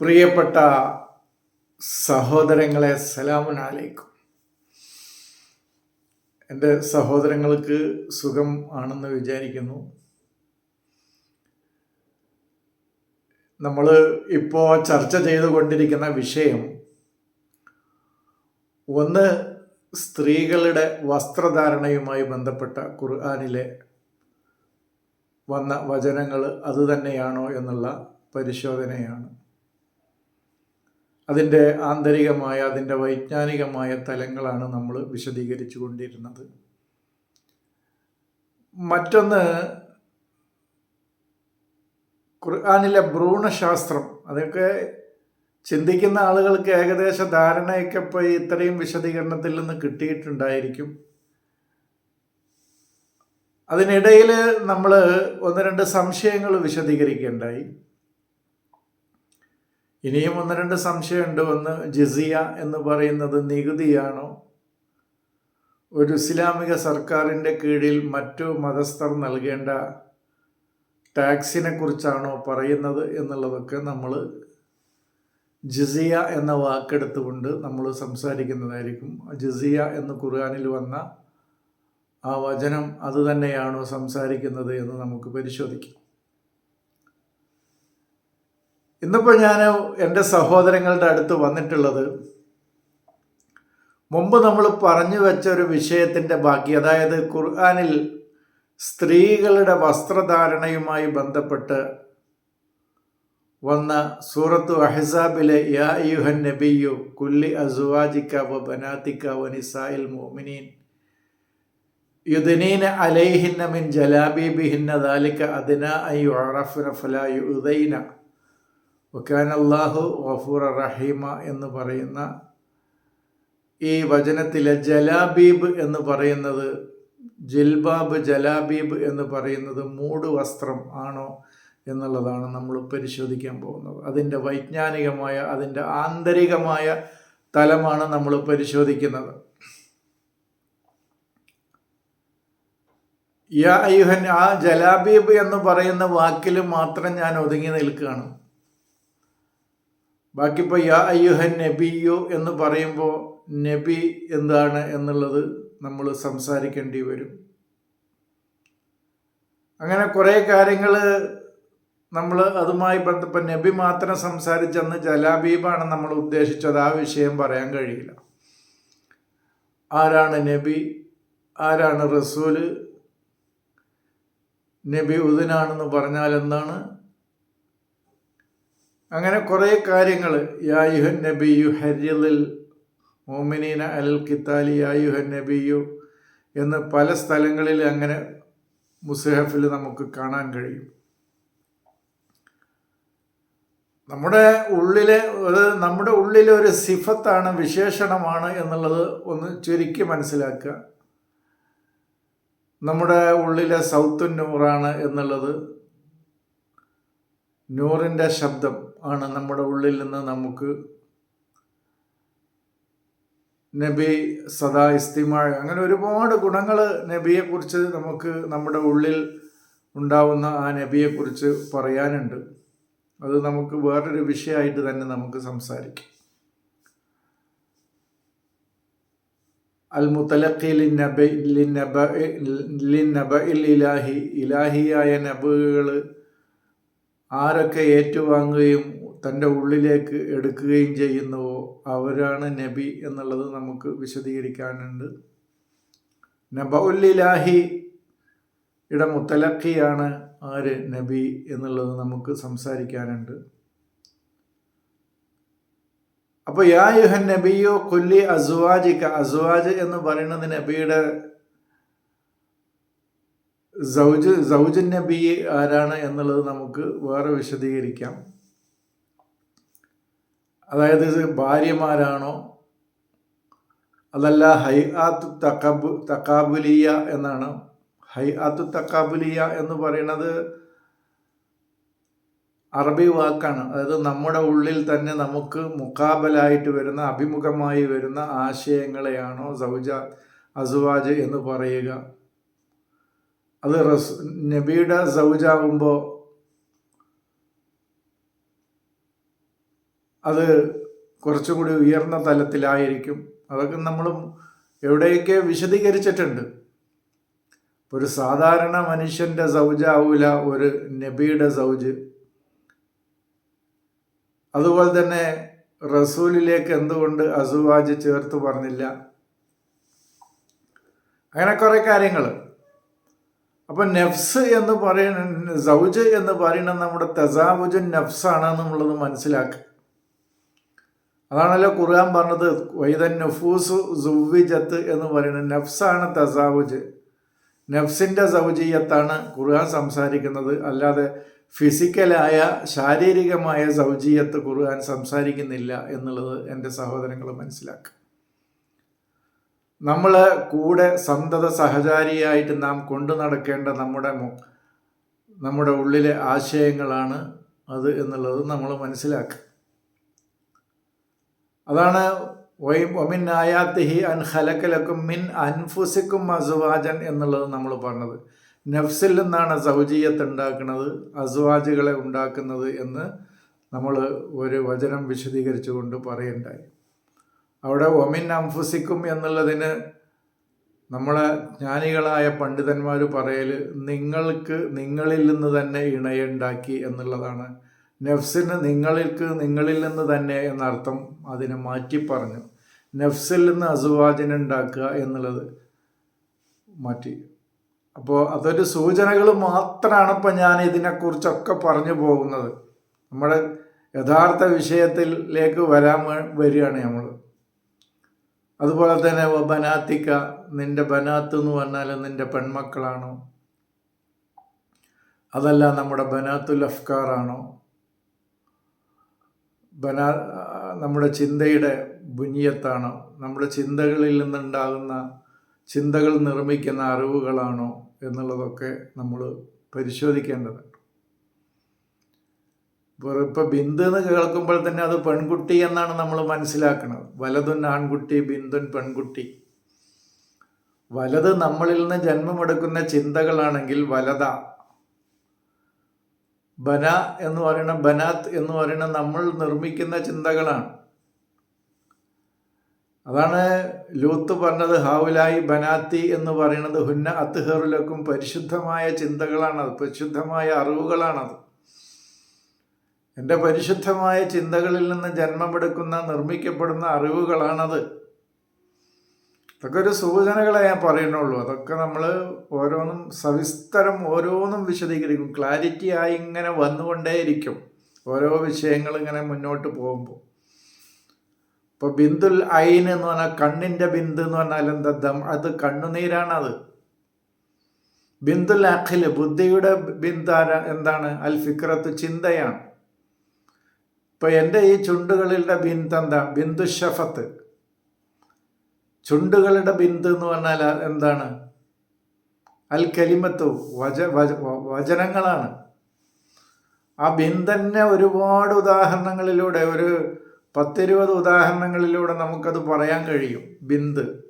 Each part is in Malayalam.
പ്രിയപ്പെട്ട സഹോദരങ്ങളെ സലാമുനാലേക്കും എന്റെ സഹോദരങ്ങൾക്ക് സുഖം ആണെന്ന് വിചാരിക്കുന്നു. നമ്മൾ ഇപ്പോൾ ചർച്ച ചെയ്തുകൊണ്ടിരിക്കുന്ന വിഷയം ഒന്ന് സ്ത്രീകളുടെ വസ്ത്രധാരണയുമായി ബന്ധപ്പെട്ട ഖുർആാനിലെ വന്ന വചനങ്ങൾ അതുതന്നെയാണോ എന്നുള്ള പരിശോധനയാണ്. അതിന്റെ ആന്തരികമായ അതിന്റെ വൈജ്ഞാനികമായ തലങ്ങളാണ് നമ്മൾ വിശദീകരിച്ചു കൊണ്ടിരുന്നത്. മറ്റൊന്ന് ഖുർആാനിലെ ഭ്രൂണശാസ്ത്രം. അതൊക്കെ ചിന്തിക്കുന്ന ആളുകൾക്ക് ഏകദേശ ധാരണയൊക്കെ ഇപ്പോൾ ഇത്രയും വിശദീകരണത്തിൽ നിന്ന് കിട്ടിയിട്ടുണ്ടായിരിക്കും. അതിനിടയിൽ നമ്മൾ ഒന്ന് രണ്ട് സംശയങ്ങൾ വിശദീകരിക്കേണ്ടായി. ഇനിയും ഒന്ന് രണ്ട് സംശയമുണ്ട്. ഒന്ന് ജസിയ എന്ന് പറയുന്നത് നികുതിയാണോ? ഒരു ഇസ്ലാമിക സർക്കാരിന്റെ കീഴിൽ മറ്റു മതസ്ഥർ നൽകേണ്ട ടാക്സിനെ കുറിച്ചാണോ പറയുന്നത് എന്നുള്ളതൊക്കെ നമ്മൾ ജിസിയ എന്ന വാക്കെടുത്തുകൊണ്ട് നമ്മൾ സംസാരിക്കുന്നതായിരിക്കും. ജിസിയ എന്ന് ഖുർആാനിൽ വന്ന ആ വചനം അതുതന്നെയാണോ സംസാരിക്കുന്നത് എന്ന് നമുക്ക് പരിശോധിക്കാം. ഇന്നിപ്പോൾ ഞാൻ എന്റെ സഹോദരങ്ങളുടെ അടുത്ത് വന്നിട്ടുള്ളത് മുമ്പ് നമ്മൾ പറഞ്ഞു വെച്ച ഒരു വിഷയത്തിന്റെ ബാക്കി അതായത് ഖുർആാനിൽ സ്ത്രീകളുടെ വസ്ത്രധാരണയുമായി ബന്ധപ്പെട്ട് വന്ന സൂറത്തു അഹ്സാബിലെ യാ യുഹൻ നബിയു കുല്ലി അസുവാജിക്ക വ ബനാത്തിക്ക വ നിസായിൽ മോമിനീൻ യുദനീന അലൈഹിന്ന മിൻ ജലാബീബിഹിന്ന ദാലിക്ക അറഫുന ഫലാ യുദൈന വക്കാൻ അള്ളാഹു വഫൂർ റഹീമ എന്ന് പറയുന്ന ഈ വചനത്തിലെ ജലാബീബ് എന്ന് പറയുന്നത് ജിൽബാബ് ജലാബീബ് എന്ന് പറയുന്നത് മൂട് വസ്ത്രം ആണോ എന്നുള്ളതാണ് നമ്മൾ പരിശോധിക്കാൻ പോകുന്നത്. അതിന്റെ വൈജ്ഞാനികമായ അതിന്റെ ആന്തരികമായ തലമാണ് നമ്മൾ പരിശോധിക്കുന്നത്. യാ അയ്യുഹൻ ആ ജലാബീബ് എന്ന് പറയുന്ന വാക്കിൽ മാത്രം ഞാൻ ഒതുങ്ങി നിൽക്കുകയാണ്. ബാക്കിപ്പോൾ യാ അയ്യുഹൻ നബിയു എന്ന് പറയുമ്പോൾ നബി എന്താണ് എന്നുള്ളത് നമ്മൾ സംസാരിക്കേണ്ടി വരും. അങ്ങനെ കുറേ കാര്യങ്ങൾ നമ്മൾ അതുമായി ബന്ധപ്പെട്ട് നബി മാത്രം സംസാരിച്ചെന്ന് ജലാബീബാണ് നമ്മൾ ഉദ്ദേശിച്ചത്. ആ വിഷയം പറയാൻ കഴിയില്ല. ആരാണ് നബി? ആരാണ് റസൂൽ? നബി ഉദിനാണെന്ന് പറഞ്ഞാൽ എന്താണ്? അങ്ങനെ കുറേ കാര്യങ്ങൾ യായുഹൻ നബിയു ഹരിയലിൽ മോമിനീന അൽ കിത്താലി യായുഹൻ നബിയു എന്ന് പല സ്ഥലങ്ങളിൽ അങ്ങനെ മുസഹഫിൽ നമുക്ക് കാണാൻ കഴിയും. നമ്മുടെ ഉള്ളിലെ ഒരു നമ്മുടെ ഉള്ളിലെ ഒരു സിഫത്താണ് വിശേഷണമാണ് എന്നുള്ളത് ഒന്ന് ചുരുക്കി മനസ്സിലാക്കുക. നമ്മുടെ ഉള്ളിലെ സൗത്ത് നൂറാണ് എന്നുള്ളത്. നൂറിന്റെ ശബ്ദം. ആണ് നമ്മുടെ ഉള്ളിൽ നിന്ന് നമുക്ക് നബി സദാ ഇസ്തിമാ അങ്ങനെ ഒരുപാട് ഗുണങ്ങൾ നബിയെക്കുറിച്ച് നമുക്ക് നമ്മുടെ ഉള്ളിൽ ഉണ്ടാവുന്ന ആ നബിയെക്കുറിച്ച് പറയാനുണ്ട്. അത് നമുക്ക് വേറൊരു വിഷയമായിട്ട് തന്നെ നമുക്ക് സംസാരിക്കാം. അൽ മുത്തലഖി ഇലാഹി ഇലാഹിയായ നബുകൾ ആരൊക്കെ ഏറ്റുവാങ്ങുകയും തന്റെ ഉള്ളിലേക്ക് എടുക്കുകയും ചെയ്യുന്നുവോ അവരാണ് നബി എന്നുള്ളത് നമുക്ക് വിശദീകരിക്കാനുണ്ട്. നബൗല്ലാഹി ഇട മുത്തലക്കിയാണ് ആര് നബി എന്നുള്ളത് നമുക്ക് സംസാരിക്കാനുണ്ട്. അപ്പോൾ യാ യുഹൻ നബിയോ കൊല്ലി അസുവാജിക്ക അസുവാജ് എന്ന് പറയുന്നത് നബിയുടെ സൗജ് സൗജൻ നബി ആരാണ് എന്നുള്ളത് നമുക്ക് വേറെ വിശദീകരിക്കാം. അതായത് ഭാര്യമാരാണോ? അതല്ല ഹൈ ആത്ത് തക്കബു തക്കാബുലിയ എന്നാണ്. ഹൈ ആത്ത് തക്കാബുലിയ എന്ന് പറയുന്നത് അറബി വാക്കാണ്. അതായത് നമ്മുടെ ഉള്ളിൽ തന്നെ നമുക്ക് മുക്കാബലായിട്ട് വരുന്ന അഭിമുഖമായി വരുന്ന ആശയങ്ങളെയാണോ സൗജ അസുവാജ് എന്ന് പറയുക. അത് റസ് നബിയുടെ സൗജാകുമ്പോൾ അത് കുറച്ചും കൂടി ഉയർന്ന തലത്തിലായിരിക്കും. അതൊക്കെ നമ്മൾ എവിടെയൊക്കെ വിശദീകരിച്ചിട്ടുണ്ട്. ഒരു സാധാരണ മനുഷ്യന്റെ സൗജാവൂല ഒരു നബിയുടെ സൗജ്. അതുപോലെ തന്നെ റസൂലിലേക്ക് എന്തുകൊണ്ട് അസുവാജ് ചേർത്ത് പറഞ്ഞില്ല? അങ്ങനെ കുറേ കാര്യങ്ങൾ അപ്പം നെഫ്സ് എന്ന് പറയുന്ന സൗജ് എന്ന് പറയുന്നത് നമ്മുടെ തെസാവുജുൻ നഫ്സാണ് എന്നുള്ളത് മനസ്സിലാക്കുക അതാണല്ലോ ഖുർആൻ പറഞ്ഞത് വൈദൻ നഫൂസ് സുവിജത്ത് എന്ന് പറയുന്നത്. നഫ്സാണ് തസാവുജ്. നഫ്സിന്റെ സൗജീയത്താണ് ഖുർആൻ സംസാരിക്കുന്നത്. അല്ലാതെ ഫിസിക്കലായ ശാരീരികമായ സൗജീയത്ത് ഖുർആൻ സംസാരിക്കുന്നില്ല എന്നുള്ളത് എന്റെ സഹോദരങ്ങൾ മനസ്സിലാക്കുക നമ്മൾ കൂടെ സന്തത സഹചാരിയായിട്ട് നാം കൊണ്ടു നടക്കേണ്ട നമ്മുടെ നമ്മുടെ ഉള്ളിലെ ആശയങ്ങളാണ് അത് എന്നുള്ളത് നമ്മൾ മനസ്സിലാക്കുക. അതാണ് ഒമിൻ ആയാത്തിഹി അൻ ഹലക്കലക്കും മിൻ അൻഫുസിക്കും അസുവാജൻ എന്നുള്ളത് നമ്മൾ പറഞ്ഞത്. നഫ്സിൽ നിന്നാണ് സൗജീയത്ത് ഉണ്ടാക്കുന്നത് അസുവാജുകളെ ഉണ്ടാക്കുന്നത് എന്ന് നമ്മൾ ഒരു വചനം വിശദീകരിച്ചുകൊണ്ട് പറയണ്ടായി. അവിടെ ഒമിൻ അംഫുസിക്കും എന്നുള്ളതിന് നമ്മളെ ജ്ഞാനികളായ പണ്ഡിതന്മാർ പറയൽ നിങ്ങൾക്ക് നിങ്ങളിൽ നിന്ന് തന്നെ ഇണയുണ്ടാക്കി എന്നുള്ളതാണ്. നഫ്സിന് നിങ്ങൾക്ക് നിങ്ങളിൽ നിന്ന് തന്നെ എന്നർത്ഥം അതിനെ മാറ്റി പറഞ്ഞു. നെഫ്സിൽ നിന്ന് അസുവാചന ഉണ്ടാക്കുക എന്നുള്ളത് മാറ്റി. അപ്പോൾ അതൊരു സൂചനകൾ മാത്രമാണ് ഇപ്പം ഞാൻ ഇതിനെക്കുറിച്ചൊക്കെ പറഞ്ഞു പോകുന്നത്. നമ്മുടെ യഥാർത്ഥ വിഷയത്തിലേക്ക് വരാൻ വരികയാണ് നമ്മൾ അതുപോലെ തന്നെ ബനാത്തിക്ക നിന്റെ ബനാത്ത് എന്ന് പറഞ്ഞാൽ നിന്റെ പെൺമക്കളാണോ? അതല്ല നമ്മുടെ ബനാത്തുൽ അഫ്കാറാണോ? ബനാ നമ്മുടെ ചിന്തയുടെ ബുനിയത്താണോ? നമ്മുടെ ചിന്തകളിൽ നിന്നുണ്ടാകുന്ന ചിന്തകൾ നിർമ്മിക്കുന്ന അറിവുകളാണോ എന്നുള്ളതൊക്കെ നമ്മൾ പരിശോധിക്കേണ്ടതുണ്ട് ഇപ്പോൾ ബിന്ദു എന്ന് കേൾക്കുമ്പോൾ തന്നെ അത് പെൺകുട്ടി എന്നാണ് നമ്മൾ മനസ്സിലാക്കുന്നത് വലതുൻ ആൺകുട്ടി ബിന്ദുൻ പെൺകുട്ടി. വലത് നമ്മളിൽ നിന്ന് ജന്മമെടുക്കുന്ന ചിന്തകളാണെങ്കിൽ വലത. ബന എന്ന് പറയുന്ന ബനാത്ത് എന്ന് പറയുന്ന നമ്മൾ നിർമ്മിക്കുന്ന ചിന്തകളാണ്. അതാണ് ലൂത്ത് പറഞ്ഞത് ഹാവുലായി ബനാത്തി എന്ന് പറയുന്നത്. ഹുന്ന അത്ഹറുലക്കും പരിശുദ്ധമായ ചിന്തകളാണത് പരിശുദ്ധമായ അറിവുകളാണത്. എന്റെ പരിശുദ്ധമായ ചിന്തകളിൽ നിന്ന് ജന്മമെടുക്കുന്ന നിർമ്മിക്കപ്പെടുന്ന അറിവുകളാണത്. അതൊക്കെ ഒരു സൂചനകളെ ഞാൻ പറയുന്നുള്ളൂ. അതൊക്കെ നമ്മൾ ഓരോന്നും സവിസ്തരം ഓരോന്നും വിശദീകരിക്കും. ക്ലാരിറ്റി ആയി ഇങ്ങനെ വന്നുകൊണ്ടേയിരിക്കും ഓരോ വിഷയങ്ങൾ ഇങ്ങനെ മുന്നോട്ട് പോകുമ്പോൾ. ഇപ്പോൾ ബിന്ദുൽ ഐൻ എന്ന് പറഞ്ഞാൽ കണ്ണിന്റെ ബിന്ദു എന്ന് പറഞ്ഞാൽ എന്താ ദം? അത് കണ്ണുനീരാണത്. ബിന്ദുൽ അഖിൽ ബുദ്ധിയുടെ ബിന്ദാര എന്താണ്? അൽ ഫിക്രത്ത് ചിന്തയാണ്. ഇപ്പോൾ എന്റെ ഈ ചുണ്ടുകളുടെ ബിന്ദ എന്താ? ബിന്ദു ഷഫത്ത്. ചുണ്ടുകളുടെ ബിന്ദു എന്ന് പറഞ്ഞാൽ എന്താണ്? അൽ കലിമത്തു വച വചനങ്ങളാണ്. ആ ബിന്ദന്നെ ഒരുപാട് ഉദാഹരണങ്ങളിലൂടെ ഒരു പത്തിരുപത് ഉദാഹരണങ്ങളിലൂടെ നമുക്കത് പറയാൻ കഴിയും. ബിന്ദ്.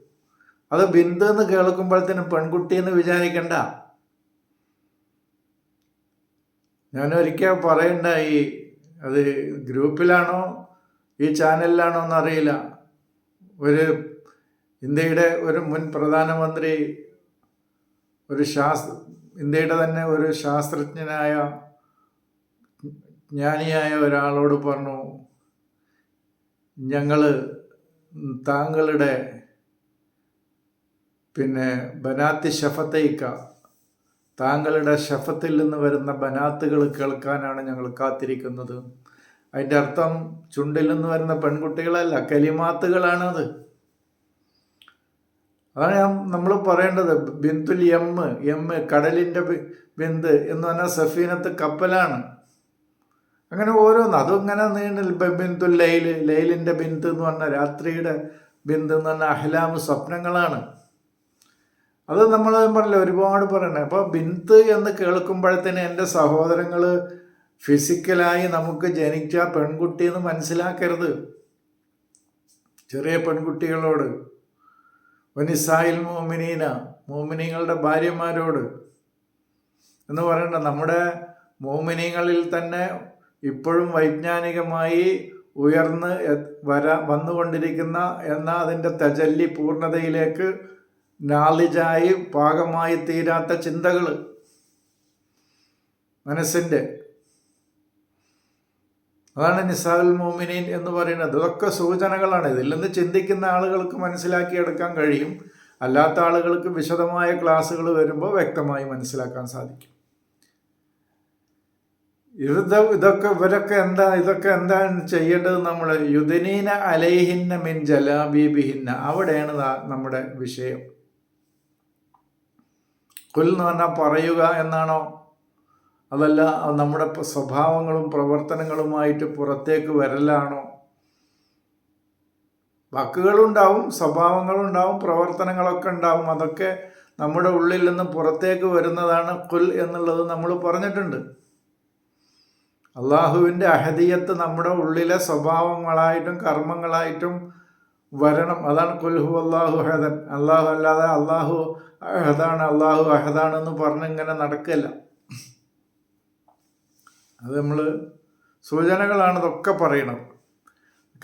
അത് ബിന്ദു എന്ന് കേൾക്കുമ്പോഴത്തേനും പെൺകുട്ടി എന്ന് വിചാരിക്കണ്ട. ഒരിക്കൽ പറയണ്ടായി അത് ഗ്രൂപ്പിലാണോ? ഈ ചാനലിലാണോ എന്നറിയില്ല. ഒരു ഇന്ത്യയുടെ ഒരു മുൻ പ്രധാനമന്ത്രി ഒരു ശാസ് ഇന്ത്യയുടെ തന്നെ ഒരു ശാസ്ത്രജ്ഞനായ ജ്ഞാനിയായ ഒരാളോട് പറഞ്ഞു ഞങ്ങൾ താങ്കളുടെ പിന്നെ ബനാത്തി ഷഫത്തേക്ക താങ്കളുടെ ഷഫത്തിൽ നിന്ന് വരുന്ന ബനാത്തുകൾ കേൾക്കാനാണ് ഞങ്ങൾ കാത്തിരിക്കുന്നത്. അതിന്റെ അർത്ഥം ചുണ്ടിൽ നിന്ന് വരുന്ന പെൺകുട്ടികളല്ല കലിമാത്തുകളാണത്. അതാണ് ഞാൻ നമ്മൾ പറയേണ്ടത്. ബിന്ദുൽ എം എം കടലിന്റെ ബിന്ദ് എന്ന് പറഞ്ഞാൽ സഫീനത്ത് കപ്പലാണ്. അങ്ങനെ ഓരോന്ന്. അതും ഇങ്ങനെ നീണ്ടിൽ ബിന്ദുൽ ലൈൽ ലൈലിന്റെ ബിന്ദ് എന്ന് പറഞ്ഞാൽ രാത്രിയുടെ ബിന്ദ് എന്ന് പറഞ്ഞാൽ അഹ്ലാമ് സ്വപ്നങ്ങളാണ്. അത് നമ്മൾ പറഞ്ഞില്ല ഒരുപാട് പറയണേ. അപ്പോൾ ബിന്ത് എന്ന് കേൾക്കുമ്പോഴത്തേന് എന്റെ സഹോദരങ്ങൾ ഫിസിക്കലായി നമുക്ക് ജനിച്ച പെൺകുട്ടി എന്ന് മനസ്സിലാക്കരുത്. ചെറിയ പെൺകുട്ടികളോട്. വനിസായിൽ മോമിനീന മോമിനിങ്ങളുടെ ഭാര്യമാരോട്. എന്ന് പറയണ്ട നമ്മുടെ മോമിനികളിൽ തന്നെ ഇപ്പോഴും വൈജ്ഞാനികമായി ഉയർന്ന് വര വന്നുകൊണ്ടിരിക്കുന്ന എന്നാൽ അതിന്റെ തജല്ലി പൂർണതയിലേക്ക് നാളിജായി പാകമായി തീരാത്ത ചിന്തകൾ മനസ്സിന്റെ അതാണ് നിസാൽ മോമിനീൻ എന്ന് പറയുന്നത്. ഇതൊക്കെ സൂചനകളാണ്. ഇതിൽ നിന്ന് ചിന്തിക്കുന്ന ആളുകൾക്ക് മനസ്സിലാക്കിയെടുക്കാൻ കഴിയും. അല്ലാത്ത ആളുകൾക്ക് വിശദമായ ക്ലാസ്സുകൾ വരുമ്പോൾ വ്യക്തമായി മനസ്സിലാക്കാൻ സാധിക്കും. ഇത് ഇതൊക്കെ ഇവരൊക്കെ എന്താ ഇതൊക്കെ എന്താണ് ചെയ്യേണ്ടത് നമ്മൾ? യുദിനീന അലൈഹിന്ന മിൻ ജലാബീബിഹിന്ന. അവിടെയാണ് നമ്മുടെ വിഷയം. കുൽ എന്ന് പറഞ്ഞാൽ പറയുക എന്നാണോ? അതല്ല നമ്മുടെ സ്വഭാവങ്ങളും പ്രവർത്തനങ്ങളുമായിട്ട് പുറത്തേക്ക് വരലാണോ? വാക്കുകളുണ്ടാവും സ്വഭാവങ്ങളുണ്ടാവും പ്രവർത്തനങ്ങളൊക്കെ ഉണ്ടാവും. അതൊക്കെ നമ്മുടെ ഉള്ളിൽ നിന്ന് പുറത്തേക്ക് വരുന്നതാണ് കുൽ എന്നുള്ളത് നമ്മൾ പറഞ്ഞിട്ടുണ്ട്. അള്ളാഹുവിന്റെ അഹദിയത്ത് നമ്മുടെ ഉള്ളിലെ സ്വഭാവങ്ങളായിട്ടും കർമ്മങ്ങളായിട്ടും വരണം. അതാണ് കൊൽഹു അള്ളാഹു അഹദൻ. അള്ളാഹു അല്ലാതെ അള്ളാഹു അഹദാണ് അള്ളാഹു അഹദാണെന്ന് പറഞ്ഞിങ്ങനെ നടക്കില്ല. അത് നമ്മൾ സൂചനകളാണ് ഇതൊക്കെ പറയണത്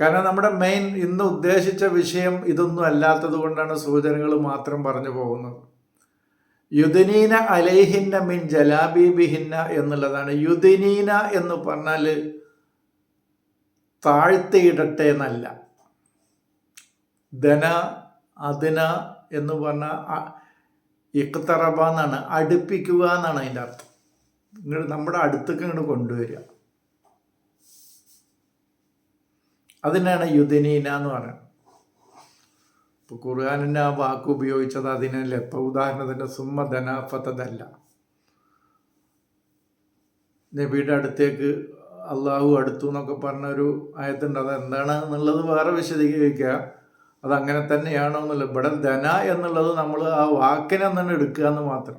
കാരണം നമ്മുടെ മെയിൻ ഇന്ന് ഉദ്ദേശിച്ച വിഷയം ഇതൊന്നും അല്ലാത്തത് കൊണ്ടാണ് സൂചനകൾ മാത്രം പറഞ്ഞു പോകുന്നത്. യുദിനീന അലൈഹിന്ന മിൻ ജലാബീബിഹിന്ന എന്നുള്ളതാണ്. യുദിനീന എന്ന് പറഞ്ഞാൽ താഴ്ത്തിയിടട്ടെ എന്നല്ല. ധന അതിന എന്ന് പറഞ്ഞാൽ ഇക്തറബ എന്നാണ്. അടുപ്പിക്കുക എന്നാണ് അതിന്റെ അർത്ഥം. ഇങ്ങോട്ട് നമ്മുടെ അടുത്തേക്ക് ഇങ്ങോട്ട് കൊണ്ടുവരിക. അതിനാണ് യുദ്ധനീന എന്ന് പറയുന്നത്. ഇപ്പോൾ ഖുർആാനിന്റെ ആ വാക്ക് ഉപയോഗിച്ചത് അതിനല്ല. ഇപ്പോൾ ഉദാഹരണത്തിന്റെ സുമ്മ ധനാഫത്തതല്ല നബിയുടെ അടുത്തേക്ക് അള്ളാഹു അടുത്തു എന്നൊക്കെ പറഞ്ഞൊരു ആയത്തുണ്ട്. അത് എന്താണ് എന്നുള്ളത് വേറെ വിശദീകരിക്കുക അതങ്ങനെ തന്നെയാണോ എന്നുള്ളത് ഇവിടെ ധന എന്നുള്ളത് നമ്മൾ ആ വാക്കിനെ തന്നെ എടുക്കുക എന്ന് മാത്രം.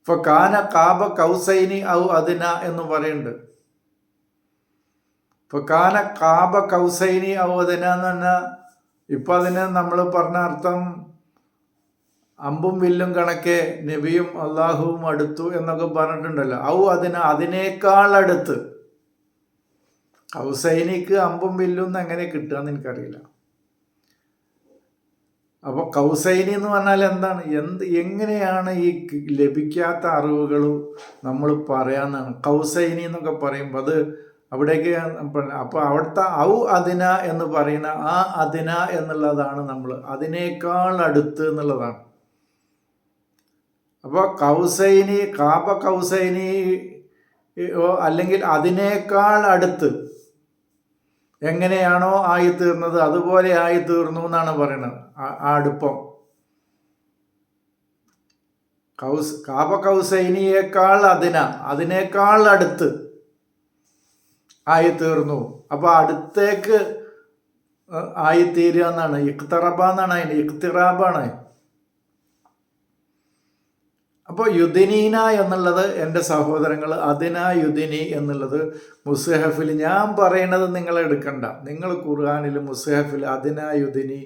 ഇപ്പൊ കാന കാബ കൗസൈനി ഔ അതിന എന്ന് പറയുന്നുണ്ട് ഇപ്പൊ കാന കാബ കൗസൈനി ഔ അതിന എന്ന് പറഞ്ഞാൽ ഇപ്പൊ അതിന് നമ്മൾ പറഞ്ഞ അർത്ഥം അമ്പും വില്ലും കണക്കെ നബിയും അള്ളാഹുവും അടുത്തു എന്നൊക്കെ പറഞ്ഞിട്ടുണ്ടല്ലോ. ഔ അതിന് അതിനേക്കാൾ അടുത്ത്. കൗസൈനിക്ക് അമ്പും വില്ലും എങ്ങനെ കിട്ടുക എന്ന് എനിക്കറിയില്ല. അപ്പോൾ കൗസൈനി എന്ന് പറഞ്ഞാൽ എന്താണ്? എന്ത് എങ്ങനെയാണ് ഈ ലഭിക്കാത്ത അറിവുകൾ നമ്മൾ പറയാമെന്നാണ് കൗസൈനി എന്നൊക്കെ പറയുമ്പോൾ അത് അവിടേക്ക് അപ്പോൾ അവിടുത്തെ ഔ അതിന എന്ന് പറയുന്ന ആ അതിന എന്നുള്ളതാണ് നമ്മൾ അതിനേക്കാൾ അടുത്ത് എന്നുള്ളതാണ്. അപ്പോൾ കൗസൈനി കാപ കൗസൈനി അല്ലെങ്കിൽ അതിനേക്കാൾ അടുത്ത് എങ്ങനെയാണോ ആയി തീർന്നത് അതുപോലെ ആയി തീർന്നു എന്നാണ് പറയുന്നത്. ആ അടുപ്പം. കൗസ് കാപ കൗസൈനിയേക്കാൾ അതിന അതിനേക്കാൾ അടുത്ത് ആയി തീർന്നു അപ്പോൾ അടുത്തേക്ക് ആയിത്തീരുക എന്നാണ്. ഇഖ്തറബ എന്നാണ് അതിന് ഇഖ്തിറാബാണ്. അപ്പോൾ യുദിനീന എന്നുള്ളത് എന്റെ സഹോദരങ്ങൾ അതിന യുദിനി എന്നുള്ളത് മുസ്ഹഫിൽ ഞാൻ പറയണത് നിങ്ങൾ എടുക്കണ്ട. നിങ്ങൾ ഖുർആാനിൽ മുസ്ഹഫിൽ അതിന യുദിനി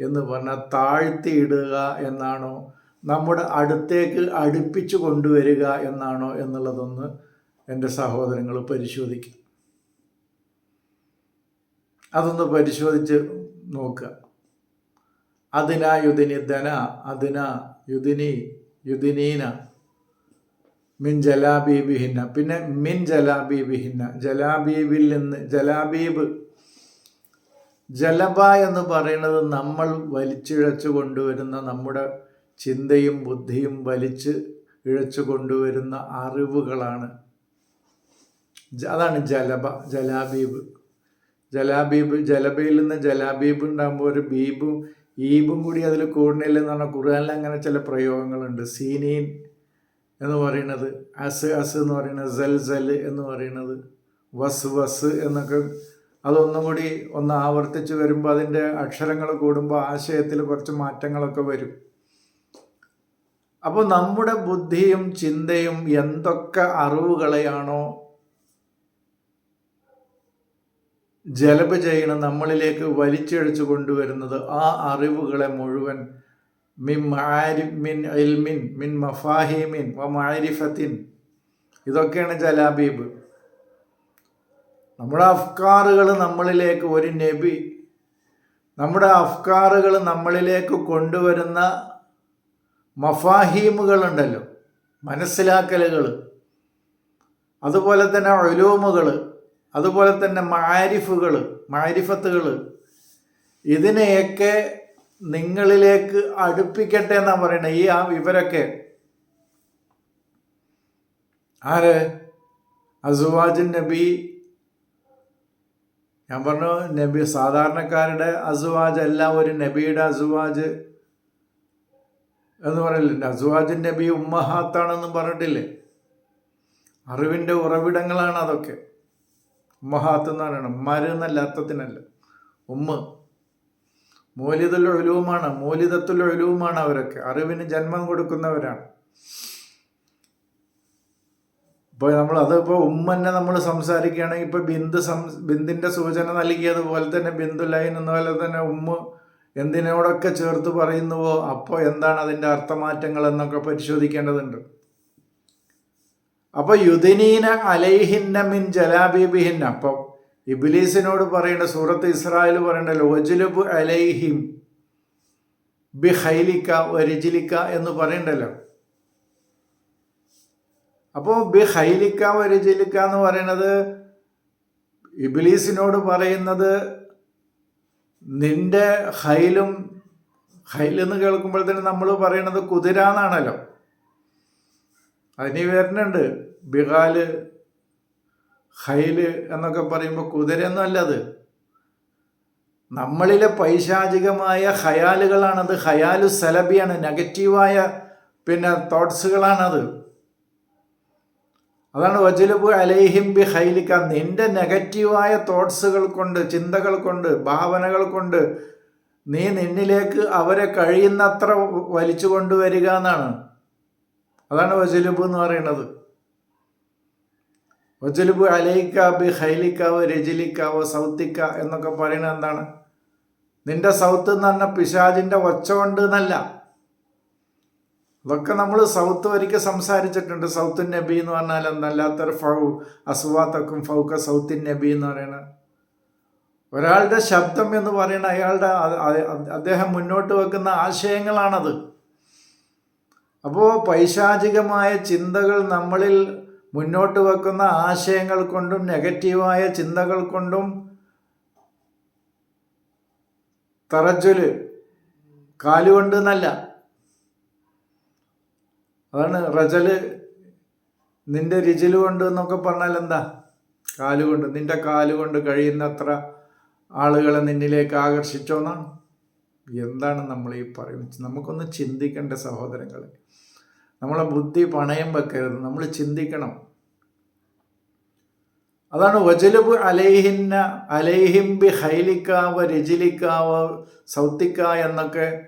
എന്ന് പറഞ്ഞാൽ താഴ്ത്തിയിടുക എന്നാണോ? നമ്മുടെ അടുത്തേക്ക് അടുപ്പിച്ചു കൊണ്ടുവരിക എന്നാണോ എന്നുള്ളതൊന്ന് എന്റെ സഹോദരങ്ങൾ പരിശോധിക്കും. അതൊന്ന് പരിശോധിച്ച് നോക്കുക. അതിനാ യുദിനി ധന അതിനാ യുദിനി യുദിനീന മിൻ ജലാബീബിഹിന്ന. പിന്നെ മിൻ ജലാബീബിഹിന്ന. ജലാബീബിൽ നിന്ന് ജലാബീബ്. ജലബ എന്ന് പറയുന്നത് നമ്മൾ വലിച്ചിഴച്ചു കൊണ്ടുവരുന്ന നമ്മുടെ ചിന്തയും ബുദ്ധിയും വലിച്ച് ഇഴച്ചു കൊണ്ടുവരുന്ന അറിവുകളാണ്. അതാണ് ജലബ ജലാബീബ്. ജലാബീബ് ജലബയിൽ നിന്ന് ജലാബീബ് ഉണ്ടാകുമ്പോൾ ഒരു ബീബും ഈബും കൂടി അതിൽ കൂടുന്നില്ല എന്ന് പറഞ്ഞാൽ ഖുർആാനിൽ അങ്ങനെ ചില പ്രയോഗങ്ങളുണ്ട്. സീനീൻ എന്ന് പറയുന്നത് അസ് അസ് എന്ന് പറയുന്നത് ജൽ ജൽ എന്ന് പറയുന്നത് വസ് വസ് എന്നൊക്കെ അതൊന്നും കൂടി ഒന്ന് ആവർത്തിച്ച് വരുമ്പോൾ അതിന്റെ അക്ഷരങ്ങൾ കൂടുമ്പോൾ ആശയത്തിൽ കുറച്ച് മാറ്റങ്ങളൊക്കെ വരും. അപ്പോൾ നമ്മുടെ ബുദ്ധിയും ചിന്തയും എന്തൊക്കെ അറിവുകളെയാണോ ജലബ് ചെയ്യണം നമ്മളിലേക്ക് വലിച്ചഴിച്ചു കൊണ്ടുവരുന്നത് ആ അറിവുകളെ മുഴുവൻ മിൻ മാരി മിൻ ഇൽമിൻ മിൻ മഫാഹിമിൻ വ മാരിഫത്തിൻ ഇതൊക്കെയാണ് ജലാബീബ്. നമ്മുടെ അഫ്കാറുകൾ നമ്മളിലേക്ക് ഒരു നബി നമ്മുടെ അഫ്കാറുകൾ നമ്മളിലേക്ക് കൊണ്ടുവരുന്ന മഫാഹീമുകളുണ്ടല്ലോ. മനസ്സിലാക്കലുകൾ. അതുപോലെ തന്നെ ഒലൂമുകൾ അതുപോലെ തന്നെ മാരിഫുകൾ മാരിഫത്തുകൾ ഇതിനെയൊക്കെ നിങ്ങളിലേക്ക് അടുപ്പിക്കട്ടെ എന്നാണ് പറയുന്നത് ഈ ആ ഇവരൊക്കെ ആര്? അസുവാജ് നബി. ഞാൻ പറഞ്ഞു നബി സാധാരണക്കാരുടെ അസുവാജ് അല്ല ഒരു നബിയുടെ അസുവാജ് എന്ന് പറയില്ല അസുവാജ് നബി ഉമ്മഹാത്താണെന്നും പറഞ്ഞിട്ടില്ലേ? അറിവിന്റെ ഉറവിടങ്ങളാണ് അതൊക്കെ. ഉമ്മഹാത്ത് എന്ന് പറയണം ഉമ്മ. മൂലിതുൽ ഒഴിവുമാണ് മൂലിതത്തുൽ ഒഴിവുമാണ് അവരൊക്കെ. അറിവിന് ജന്മം കൊടുക്കുന്നവരാണ്. ഇപ്പോൾ നമ്മൾ അതിപ്പോൾ ഉമ്മനെ നമ്മൾ സംസാരിക്കുകയാണെങ്കിൽ ഇപ്പോൾ ബിന്ദു സം ബിന്ദിന്റെ സൂചന നൽകിയതുപോലെ തന്നെ ബിന്ദു ലൈൻ എന്നപോലെ തന്നെ ഉമ്മ എന്തിനോടൊക്കെ ചേർത്ത് പറയുന്നുവോ അപ്പോൾ എന്താണ് അതിന്റെ അർത്ഥമാറ്റങ്ങൾ എന്നൊക്കെ പരിശോധിക്കേണ്ടതുണ്ട്. അപ്പോൾ യുദിനീന അലൈഹിന്ന മിൻ ജലാബീബിഹിന്ന. അപ്പം ഇബിലീസിനോട് പറയേണ്ട സൂറത്ത് ഇസ്രായേൽ പറയേണ്ട ലോജുലബ് അലൈഹിം ബി ഹൈലിക്ക വരിജിലിക്ക എന്ന് പറയണ്ടല്ലോ. അപ്പോൾ ബി ഹൈലിക്ക വരിജിലിക്ക എന്ന് പറയുന്നത് ഇബിലീസിനോട് പറയുന്നത് നിന്റെ ഹൈലും ഹൈലെന്ന് കേൾക്കുമ്പോഴത്തേന് നമ്മൾ പറയണത് കുതിര എന്നാണല്ലോ അതിന് വരുന്നുണ്ട്. ബിഹാൽ ഹൈൽ എന്നൊക്കെ പറയുമ്പോൾ കുതിരയൊന്നും അല്ലത് നമ്മളിലെ പൈശാചികമായ ഹയാലുകളാണത്. ഹയാലു സലബിയാണ്. നെഗറ്റീവായ പിന്നെ തോട്ട്സുകളാണത്. അതാണ് വജുലബു അലൈഹിം ബി ഹൈലിക്ക. നിന്റെ നെഗറ്റീവായ തോട്ട്സുകൾ കൊണ്ട് ചിന്തകൾ കൊണ്ട് ഭാവനകൾ കൊണ്ട് നീ നിന്നിലേക്ക് അവരെ കഴിയുന്നത്ര വലിച്ചു കൊണ്ടുവരിക എന്നാണ്. അതാണ് വജലുബ് എന്ന് പറയുന്നത്. വജലുബ് അലൈക്ക ബി ഹൈലിക്കാവോ രജിലിക്കാവോ സൗത്തിക്ക എന്നൊക്കെ പറയുന്നത് എന്താണ്? നിന്റെ സൗത്ത് എന്ന് പറഞ്ഞ പിശാജിന്റെ ഒച്ച കൊണ്ട് എന്നല്ല. അതൊക്കെ നമ്മൾ സൗത്ത് ഒരിക്കൽ സംസാരിച്ചിട്ടുണ്ട്. സൗത്ത് നബി എന്ന് പറഞ്ഞാൽ എന്നല്ലാത്തൊരു ഫൗ അസുവാത്തക്കും ഫൗക്ക സൗത്തിൻ നബി എന്ന് പറയുന്നത് ഒരാളുടെ ശബ്ദം എന്ന് പറയുന്ന അയാളുടെ അദ്ദേഹം മുന്നോട്ട് വെക്കുന്ന ആശയങ്ങളാണത്. അപ്പോൾ പൈശാചികമായ ചിന്തകൾ നമ്മളിൽ മുന്നോട്ട് വെക്കുന്ന ആശയങ്ങൾ കൊണ്ടും നെഗറ്റീവായ ചിന്തകൾ കൊണ്ടും തറച്ചൊൽ കാലുകൊണ്ട് എന്നല്ല. അതാണ് റജൽ നിന്റെ രുചിൽ കൊണ്ട് എന്നൊക്കെ പറഞ്ഞാൽ എന്താ? കാലുകൊണ്ട്. നിന്റെ കാലുകൊണ്ട് കഴിയുന്നത്ര ആളുകളെ നിന്നിലേക്ക് ആകർഷിച്ചോന്നാണ് എന്താണ് നമ്മൾ ഈ പറയുന്നത് നമുക്കൊന്ന് ചിന്തിക്കേണ്ട സഹോദരങ്ങൾ നമ്മളെ ബുദ്ധി പണയം വെക്കരുത്. നമ്മൾ ചിന്തിക്കണം. അതാണ് വജലുബ് അലൈഹിന്ന അലൈഹിംബി ഹൈലിക്കാവ് രജിലിക്കാവ് സൗത്തിക്ക എന്നൊക്കെ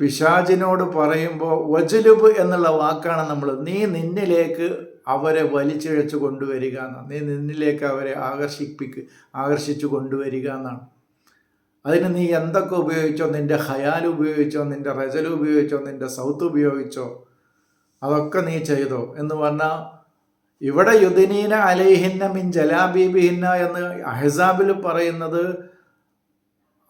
പിശാജിനോട് പറയുമ്പോൾ വജലുബ് എന്നുള്ള വാക്കാണ് നമ്മൾ നീ നിന്നിലേക്ക് അവരെ വലിച്ചിഴച്ച് കൊണ്ടുവരിക എന്നാണ്. നീ നിന്നിലേക്ക് അവരെ ആകർഷിപ്പിക്ക് ആകർഷിച്ചു കൊണ്ടുവരിക എന്നാണ്. അതിന് നീ എന്തൊക്കെ ഉപയോഗിച്ചോ? നിന്റെ ഹയാൽ ഉപയോഗിച്ചോ? നിന്റെ റജൽ ഉപയോഗിച്ചോ? നിന്റെ സൗത്ത് ഉപയോഗിച്ചോ? അതൊക്കെ നീ ചെയ്തോ എന്ന് പറഞ്ഞാൽ ഇവിടെ യുദിനീന അലൈഹിന്ന മിൻ ജലാബീബിഹിന്ന എന്ന് അഹസാബിൽ പറയുന്നത്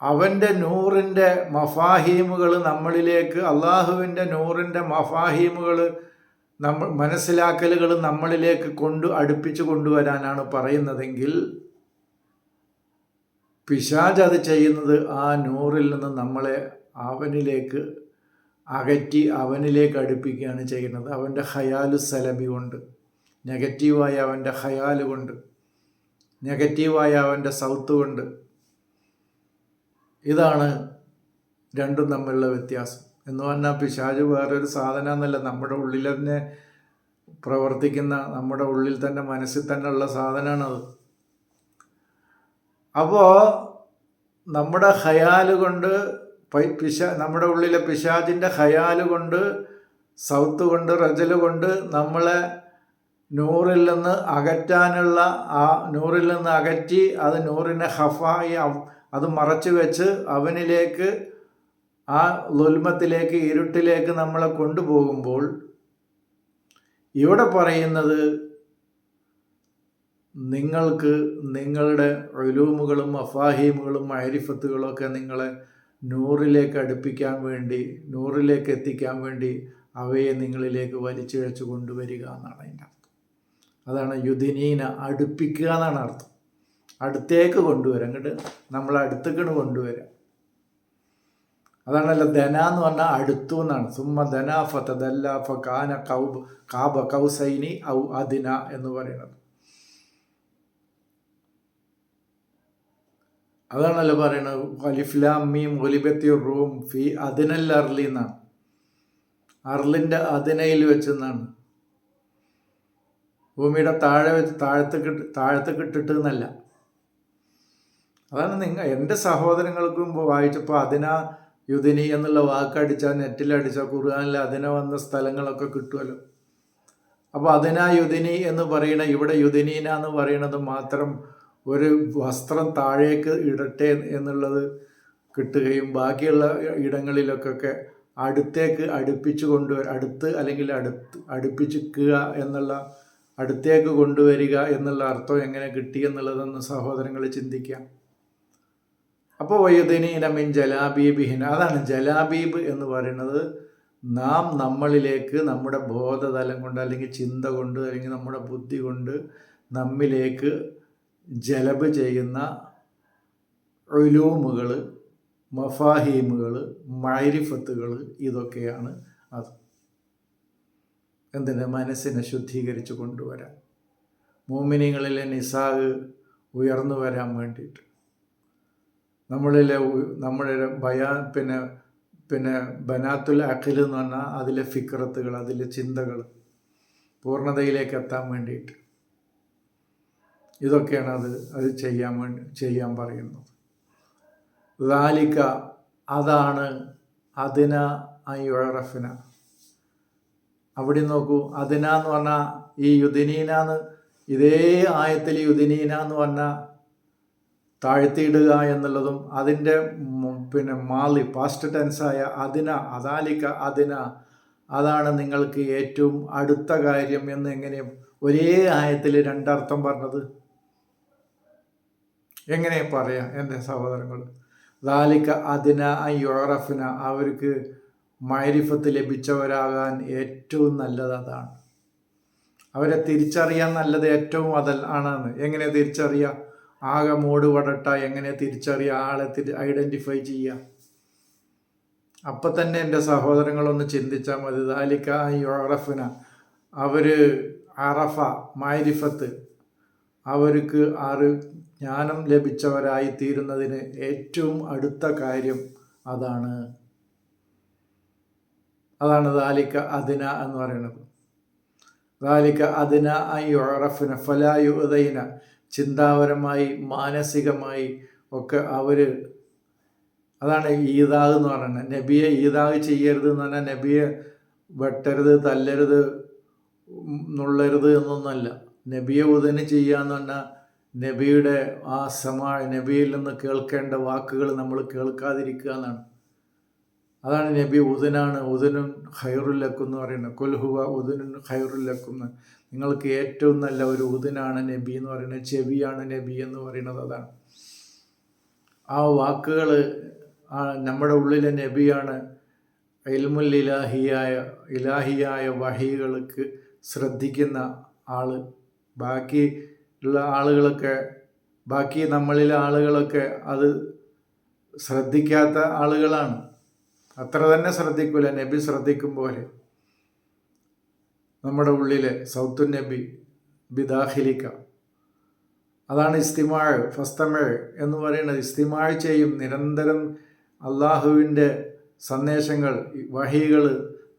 അവന്റെ നൂറിന്റെ മഫാഹീമുകൾ നമ്മളിലേക്ക് അള്ളാഹുവിന്റെ നൂറിന്റെ മഫാഹീമുകൾ നമ്മൾ മനസ്സിലാക്കലുകൾ നമ്മളിലേക്ക് കൊണ്ട് അടുപ്പിച്ചു കൊണ്ടുവരാനാണ് പറയുന്നതെങ്കിൽ പിശാജ് അത് ചെയ്യുന്നത് ആ നൂറിൽ നിന്ന് നമ്മളെ അവനിലേക്ക് അകറ്റി അവനിലേക്ക് അടുപ്പിക്കുകയാണ് ചെയ്യുന്നത്. അവന്റെ ഹയാലു സലബി കൊണ്ട് നെഗറ്റീവായ അവന്റെ ഹയാൽ കൊണ്ട് നെഗറ്റീവായ അവന്റെ സൗത്ത് കൊണ്ട്. ഇതാണ് രണ്ടും തമ്മിലുള്ള വ്യത്യാസം. എന്ന് പറഞ്ഞാൽ പിശാജ് വേറൊരു സാധനം എന്നല്ല നമ്മുടെ ഉള്ളിൽ തന്നെ പ്രവർത്തിക്കുന്ന നമ്മുടെ ഉള്ളിൽ തന്നെ മനസ്സിൽ തന്നെ ഉള്ള സാധനമാണത്. അപ്പോൾ നമ്മുടെ ഹയാൽ കൊണ്ട് പിശ നമ്മുടെ ഉള്ളിലെ പിശാജിന്റെ ഹയാൽ കൊണ്ട് സൗത്ത് കൊണ്ട് റജൽ കൊണ്ട് നമ്മളെ നൂറിൽ നിന്ന് അകറ്റാനുള്ള ആ നൂറിൽ നിന്ന് അകറ്റി അത് നൂറിനെ ഹഫായി അത് മറച്ചു വെച്ച് അവനിലേക്ക് ആ ലുൽമത്തിലേക്ക് ഇരുട്ടിലേക്ക് നമ്മളെ കൊണ്ടുപോകുമ്പോൾ ഇവിടെ പറയുന്നത് നിങ്ങൾക്ക് നിങ്ങളുടെ ഒലൂമുകളും അഫാഹീമുകളും അരിഫത്തുകളൊക്കെ നിങ്ങളെ നൂറിലേക്ക് അടുപ്പിക്കാൻ വേണ്ടി നൂറിലേക്ക് എത്തിക്കാൻ വേണ്ടി അവയെ നിങ്ങളിലേക്ക് വലിച്ചിഴച്ചു കൊണ്ടുവരിക എന്നാണ് അതിന്റെ അർത്ഥം. അതാണ് യുദിനീന അടുപ്പിക്കുക എന്നാണ് അർത്ഥം. അടുത്തേക്ക് കൊണ്ടുവരാം. അങ്ങോട്ട് നമ്മൾ അടുത്തേക്കാണ് കൊണ്ടുവരാം. അതാണല്ലോ ധന എന്ന് പറഞ്ഞാൽ അടുത്തു എന്നാണ്. സുമ്മ ധന ഫതദല്ല ഫ കാന കൗബ് കാബ കൗസൈനി ഔ അദിന എന്ന് പറയുന്നത്. അതാണല്ലോ പറയുന്നത് ഖലിഫ്ലാം മീം ഒലിബത്തി റൂം ഫി അതിനൽ അർലി എന്നാണ്. അർലിന്റെ അതിനയിൽ വെച്ചെന്നാണ്. ഭൂമിയുടെ താഴെ വെച്ച് താഴത്തേക്ക് താഴത്തേക്ക് ഇട്ടിട്ട് എന്നല്ല. അതാണ് നിങ്ങൾ എന്റെ സഹോദരങ്ങൾക്കും വായിച്ചപ്പോൾ അതിനാ യുദിനി എന്നുള്ള വാക്കടിച്ചാൽ നെറ്റിലടിച്ചാൽ ഖുർആാനിൽ അതിനെ വന്ന സ്ഥലങ്ങളൊക്കെ കിട്ടുമല്ലോ അപ്പോൾ അതിനാ യുദിനി എന്ന് പറയുന്ന ഇവിടെ യുദിനീന എന്ന് പറയുന്നത് മാത്രം ഒരു വസ്ത്രം താഴേക്ക് ഇടട്ടെ എന്നുള്ളത് കിട്ടുകയും ബാക്കിയുള്ള ഇടങ്ങളിലൊക്കെ അടുത്തേക്ക് അടുപ്പിച്ച് കൊണ്ടുവര അടുത്ത് അല്ലെങ്കിൽ അടുത്ത് അടുപ്പിച്ചിക്കുക എന്നുള്ള അടുത്തേക്ക് കൊണ്ടുവരിക എന്നുള്ള അർത്ഥം എങ്ങനെ കിട്ടി എന്നുള്ളതെന്ന് സഹോദരങ്ങൾ ചിന്തിക്കാം അപ്പോൾ വയുദിനീന മിൻ ജലാബീബിഹിൻ അതാണ് ജലാബീബ് എന്ന് പറയുന്നത് നാം നമ്മളിലേക്ക് നമ്മുടെ ബോധതലം കൊണ്ട് അല്ലെങ്കിൽ ചിന്ത കൊണ്ട് അല്ലെങ്കിൽ നമ്മുടെ ബുദ്ധി കൊണ്ട് നമ്മിലേക്ക് ജലബ് ചെയ്യുന്ന ഒലൂമുകൾ മഫാഹീമുകൾ മൈരിഫത്തുകൾ ഇതൊക്കെയാണ് അത്. എന്തിന്? മനസ്സിനെ ശുദ്ധീകരിച്ച് കൊണ്ടുവരാൻ. മോമിനികളിലെ നിസാഗ് ഉയർന്നു വരാൻ വേണ്ടിയിട്ട്. നമ്മളിലെ നമ്മളിലെ ഭയാ പിന്നെ പിന്നെ ബനാത്തുൽ അഖിൽ എന്ന് പറഞ്ഞാൽ അതിലെ ഫിക്രത്തുകൾ അതിലെ ചിന്തകൾ പൂർണതയിലേക്ക് എത്താൻ വേണ്ടിയിട്ട്. ഇതൊക്കെയാണ് അത് അത് ചെയ്യാൻ വേണ്ടി ചെയ്യാൻ പറയുന്നത്. ലാലിക അതാണ് അതിന അയ്യുഴറഫിന അവിടെ നോക്കൂ അതിന എന്ന് പറഞ്ഞാൽ ഈ യുദിനീന എന്ന് ഇതേ ആയത്തിൽ യുദിനീന എന്ന് പറഞ്ഞാൽ താഴ്ത്തിയിടുക എന്നുള്ളതും അതിന്റെ പിന്നെ മാളി പാസ്റ്റ് ടെൻസായ അതിന അതാലിക്ക അതിന അതാണ് നിങ്ങൾക്ക് ഏറ്റവും അടുത്ത കാര്യം എന്ന് എങ്ങനെയും ഒരേ ആയത്തിൽ രണ്ടർത്ഥം പറഞ്ഞത്. എങ്ങനെ പറയാം എന്റെ സഹോദരങ്ങൾ ദാലിക്ക അതിന യോറഫിന അവർക്ക് മൈരിഫത്ത് ലഭിച്ചവരാകാൻ ഏറ്റവും നല്ലത് അതാണ്. അവരെ തിരിച്ചറിയാൻ നല്ലത് ഏറ്റവും അതൽ ആണെന്ന്. എങ്ങനെ തിരിച്ചറിയാം? ആകെ മൂട് വടട്ട എങ്ങനെ തിരിച്ചറിയുക ആളെ തിരി ഐഡന്റിഫൈ ചെയ്യുക അപ്പം തന്നെ എന്റെ സഹോദരങ്ങളൊന്ന് ചിന്തിച്ചാൽ മതി. ദാലിക്ക യോറഫിന അവർ അറഫ മൈരിഫത്ത് അവർക്ക് ആറ് ജ്ഞാനം ലഭിച്ചവരായി തീരുന്നതിന് ഏറ്റവും അടുത്ത കാര്യം അതാണ്. അതാണ് ദാലിക്ക അതിന എന്ന് പറയുന്നത്. ദാലിക്ക അതിന ഐ ഫലായു ഉദയിന ചിന്താപരമായി മാനസികമായി ഒക്കെ അവർ അതാണ് ഈദാഗ് എന്ന് പറയുന്നത്. നബിയെ ഈദാഗ് ചെയ്യരുത് എന്ന് പറഞ്ഞാൽ നബിയെ വെട്ടരുത് തല്ലരുത് നുള്ളരുത് എന്നൊന്നല്ല. നബിയെ ഉദന ചെയ്യുക എന്ന് പറഞ്ഞാൽ നബിയുടെ ആ സമാ നബിയിൽ നിന്ന് കേൾക്കേണ്ട വാക്കുകൾ നമ്മൾ കേൾക്കാതിരിക്കുക എന്നാണ്. അതാണ് നബി ഉദനാണ്. ഉദനുൻ ഹൈറുല്ലക്കും എന്ന് പറയുന്നത്. കൊൽഹുവ ഉദനുൻ ഹൈറുല്ലക്കും എന്ന്. നിങ്ങൾക്ക് ഏറ്റവും നല്ല ഒരു ഉദനാണ് നബി എന്ന് പറയുന്നത്. ചെവിയാണ് നബി എന്ന് പറയുന്നത് അതാണ്. ആ വാക്കുകൾ നമ്മുടെ ഉള്ളിലെ നബിയാണ് ഇൽമുൽ ഇലാഹിയായ ഇലാഹിയായ വഹികൾക്ക് ശ്രദ്ധിക്കുന്ന ആൾ ബാക്കി ഉള്ള ആളുകളൊക്കെ ബാക്കി നമ്മളിലെ ആളുകളൊക്കെ അത് ശ്രദ്ധിക്കാത്ത ആളുകളാണ്. അത്ര തന്നെ ശ്രദ്ധിക്കൂല. നബി ശ്രദ്ധിക്കും പോലെ. നമ്മുടെ ഉള്ളിലെ സൗത്തു നബി ബിദാഹിലിക്ക അതാണ് ഇസ്തിമാഴ് ഫസ്തമഴ് എന്ന് പറയുന്നത്. ഇസ്തിമാഴ് ചെയ്യും. നിരന്തരം അള്ളാഹുവിന്റെ സന്ദേശങ്ങൾ വഹികൾ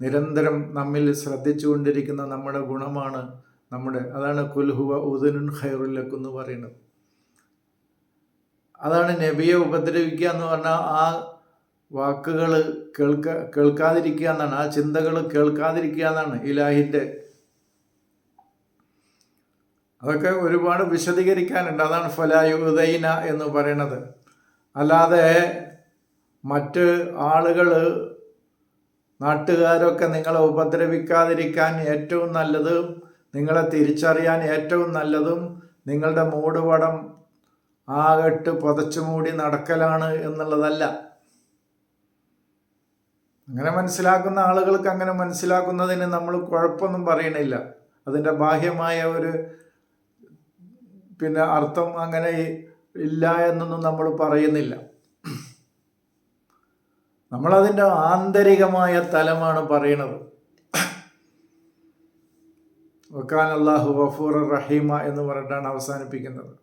നിരന്തരം നമ്മിൽ ശ്രദ്ധിച്ചുകൊണ്ടിരിക്കുന്ന നമ്മുടെ ഗുണമാണ് നമ്മുടെ അതാണ് കുൽഹുവ ഉദനുൻ ഖൈറുല്ലക്ക് എന്ന് പറയുന്നത്. അതാണ് നബിയെ ഉപദ്രവിക്കുക എന്ന് പറഞ്ഞാൽ ആ വാക്കുകൾ കേൾക്ക കേൾക്കാതിരിക്കുക എന്നാണ്. ആ ചിന്തകൾ കേൾക്കാതിരിക്കുക എന്നാണ് ഇലാഹിന്റെ. അതൊക്കെ ഒരുപാട് വിശദീകരിക്കാനുണ്ട്. അതാണ് ഫലായുദൈന എന്ന് പറയുന്നത്. അല്ലാതെ മറ്റ് ആളുകൾ നാട്ടുകാരൊക്കെ നിങ്ങളെ ഉപദ്രവിക്കാതിരിക്കാൻ ഏറ്റവും നല്ലത് നിങ്ങളെ തിരിച്ചറിയാൻ ഏറ്റവും നല്ലതും നിങ്ങളുടെ മൂടുപടം ആകട്ട് പുതച്ചു മൂടി നടക്കലാണ് എന്നുള്ളതല്ല. അങ്ങനെ മനസ്സിലാക്കുന്ന ആളുകൾക്ക് അങ്ങനെ മനസ്സിലാക്കുന്നതിന് നമ്മൾ കുഴപ്പമൊന്നും പറയണില്ല. അതിന്റെ ബാഹ്യമായ ഒരു പിന്നെ അർത്ഥം അങ്ങനെ ഇല്ല എന്നൊന്നും നമ്മൾ പറയുന്നില്ല. നമ്മളതിന്റെ ആന്തരികമായ തലമാണ് പറയണത്. വക്കാൻ അള്ളാഹു വഫൂർ റഹീമ എന്ന് പറഞ്ഞിട്ടാണ് അവസാനിപ്പിക്കുന്നത്.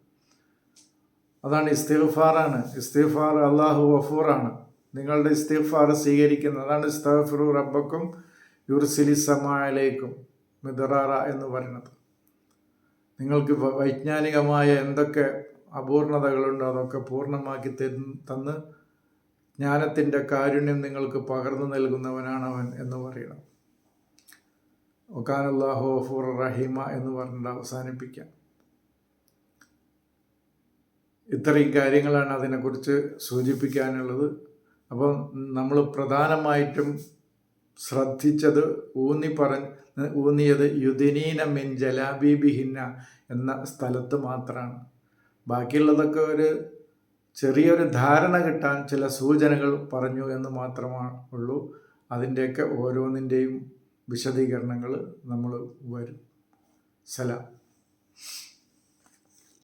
അതാണ് ഇസ്തിഫാറാണ് ഇസ്തിഫാർ അള്ളാഹു വഫൂറാണ് നിങ്ങളുടെ ഇസ്തിഫാർ സ്വീകരിക്കുന്നത്. അതാണ് ഇസ്തഫറു റബ്ബക്കും യുർസിലി സമാലേക്കും മിദറാറ എന്ന് പറയുന്നത്. നിങ്ങൾക്ക് വൈജ്ഞാനികമായ എന്തൊക്കെ അപൂർണതകളുണ്ടോ അതൊക്കെ പൂർണമാക്കി തന്ന് ജ്ഞാനത്തിന്റെ കാരുണ്യം നിങ്ങൾക്ക് പകർന്നു നൽകുന്നവനാണ് അവൻ എന്ന് പറയണം. ഒക്കാനല്ലാഹു ഫുർ റഹീമ എന്ന് പറഞ്ഞിട്ട് അവസാനിപ്പിക്കാം. ഇത്രയും കാര്യങ്ങളാണ് അതിനെക്കുറിച്ച് സൂചിപ്പിക്കാനുള്ളത്. അപ്പം നമ്മൾ പ്രധാനമായിട്ടും ശ്രദ്ധിച്ചത് ഊന്നി പറഞ്ഞ് ഊന്നിയത് യുദിനീന മിൻ ജലാബീബിഹിന്ന എന്ന സ്ഥലത്ത് മാത്രമാണ്. ബാക്കിയുള്ളതൊക്കെ ഒരു ചെറിയൊരു ധാരണ കിട്ടാൻ ചില സൂചനകൾ പറഞ്ഞു എന്ന് മാത്രമാണ് ഉള്ളൂ. അതിന്റെയൊക്കെ ഓരോന്നിന്റെയും വിശദീകരണങ്ങൾ നമ്മൾ വരും. സലാം.